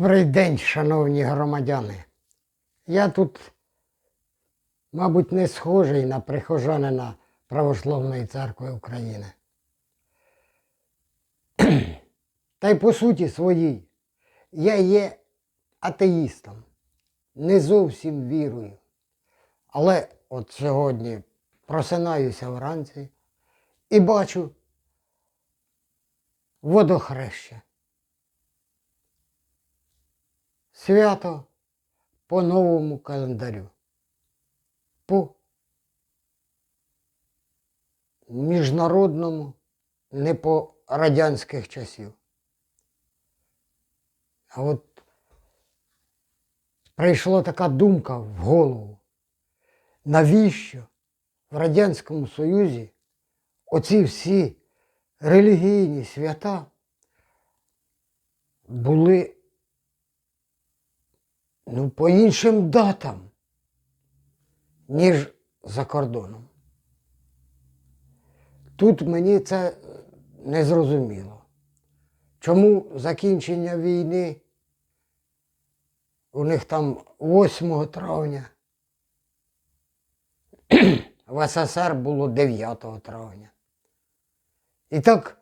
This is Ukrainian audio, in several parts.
Добрий день, шановні громадяни. Я тут, мабуть, не схожий на прихожанина Православної церкви України. Та й по суті своїй, я є атеїстом, не зовсім вірую. Але от сьогодні просинаюся вранці і бачу водохреща. Свято по новому календарю. По міжнародному, не по радянських часів. А от прийшла така думка в голову. Навіщо в Радянському Союзі оці всі релігійні свята були ну, по іншим датам, ніж за кордоном. Тут мені це не зрозуміло. Чому закінчення війни у них там 8 травня, в СССР було 9 травня. І так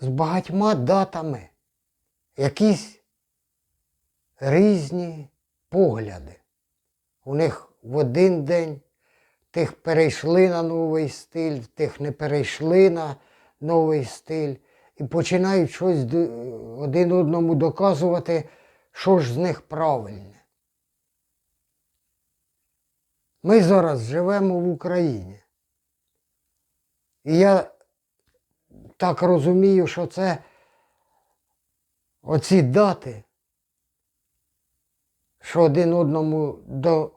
з багатьма датами якісь різні погляди. У них в один день тих перейшли на новий стиль, тих не перейшли на новий стиль і починають щось один одному доказувати, що ж з них правильне. Ми зараз живемо в Україні. І я так розумію, що це оці дати, що один одному до,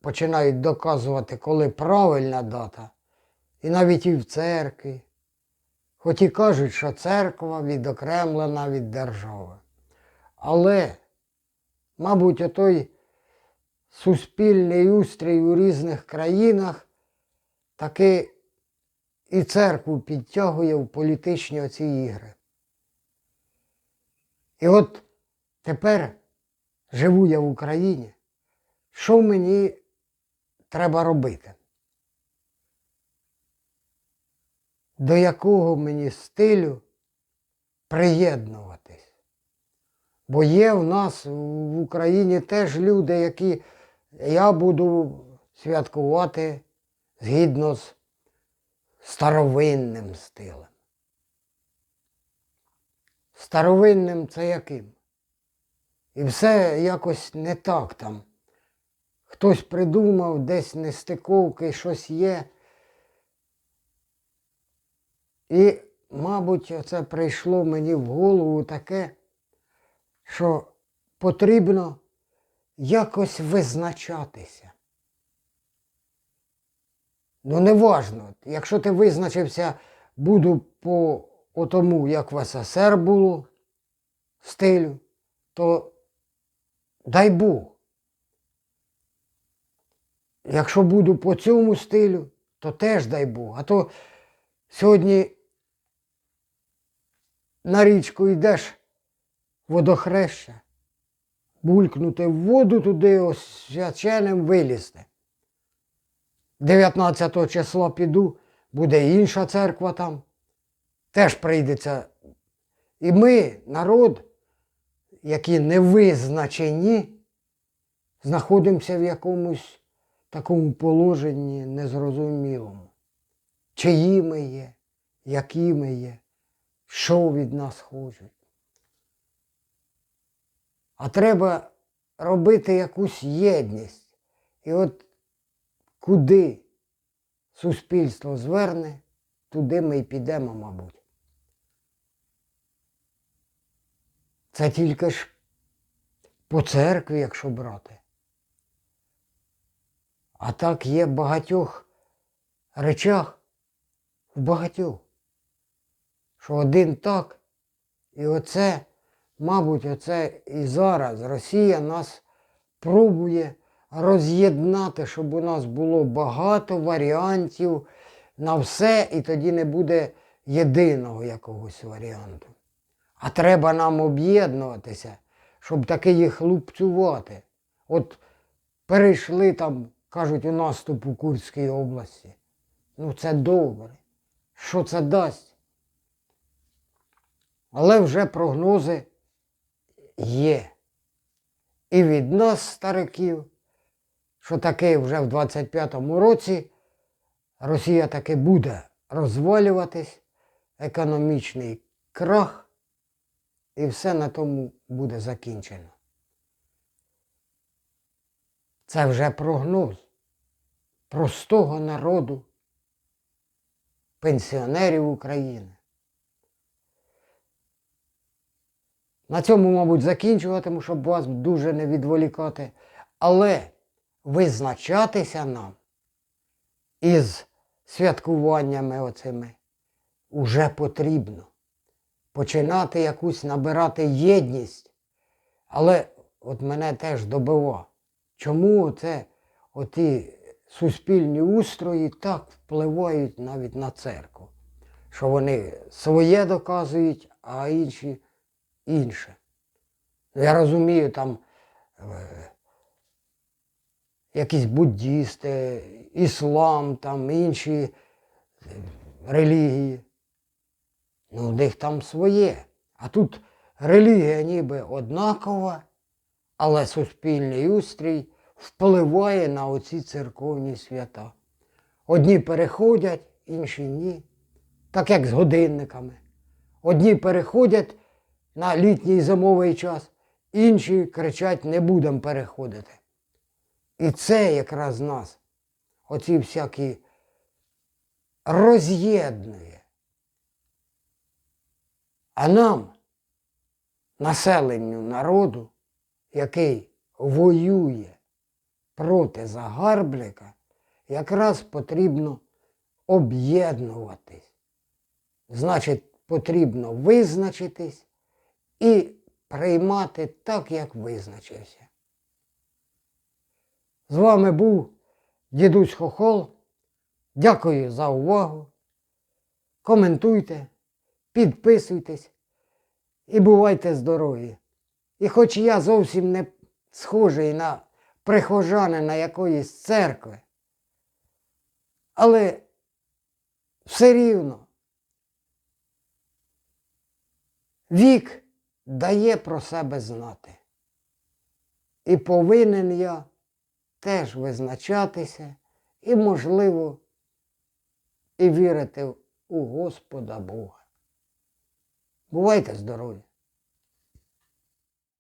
починають доказувати, коли правильна дата, і навіть і в церкві. Хоч і кажуть, що церква відокремлена від держави. Але, мабуть, отой суспільний устрій у різних країнах таки і церкву підтягує в політичні оці ігри. І от тепер живу я в Україні. Що мені треба робити? До якого мені стилю приєднуватись? Бо є в нас в Україні теж люди, які я буду святкувати згідно з старовинним стилем. Старовинним це яким? І все якось не так там. Хтось придумав, десь нестиковки, щось є. І, мабуть, це прийшло мені в голову таке, що потрібно якось визначатися. Ну, не важно, якщо ти визначився, буду по тому, як в СССР було стилю, то дай Бог. Якщо буду по цьому стилю, то теж дай Бог. А то сьогодні на річку йдеш водохреща, булькнути в воду туди освяченим вилізти. 19 числа піду, буде інша церква там. Теж прийдеться. І ми, народ, які не визначені, знаходимося в якомусь такому положенні незрозумілому. Чиї ми є, які ми є, що від нас хочуть. А треба робити якусь єдність. І от куди суспільство зверне, туди ми й підемо, мабуть. Це тільки ж по церкві, якщо брати. А так є в багатьох речах, в багатьох, що один так, і оце, мабуть, оце і зараз Росія нас пробує роз'єднати, щоб у нас було багато варіантів на все, і тоді не буде єдиного якогось варіанту. А треба нам об'єднуватися, щоб таки їх лупцювати. От перейшли там, кажуть, у наступ у Курській області. Ну це добре. Що це дасть? Але вже прогнози є. І від нас, стариків, що таки вже в 25-му році Росія таки буде розвалюватись, економічний крах, і все на тому буде закінчено. Це вже прогноз простого народу, пенсіонерів України. На цьому, мабуть, закінчуватиму, щоб вас дуже не відволікати. Але визначатися нам із святкуваннями оцими уже потрібно. Починати якусь набирати єдність. Але от мене теж добива. Чому оце оті суспільні устрої так впливають навіть на церкву? Що вони своє доказують, а інші інше. Я розумію, там е, якісь буддісти, іслам, там інші е, релігії. Ну, у них там своє. А тут релігія ніби однакова, але суспільний устрій впливає на оці церковні свята. Одні переходять, інші ні. Так як з годинниками. Одні переходять на літній зимовий час, інші кричать, не будемо переходити. І це якраз нас, оці всякі роз'єднує. А нам, населенню народу, який воює проти загарбника, якраз потрібно об'єднуватись. Значить, потрібно визначитись і приймати так, як визначився. З вами був дідусь Хохол. Дякую за увагу. Коментуйте, підписуйтесь і бувайте здорові. І хоч я зовсім не схожий на прихожанина якоїсь церкви, але все рівно вік дає про себе знати. І повинен я теж визначатися і, можливо, і вірити у Господа Бога. Бувайте здорові!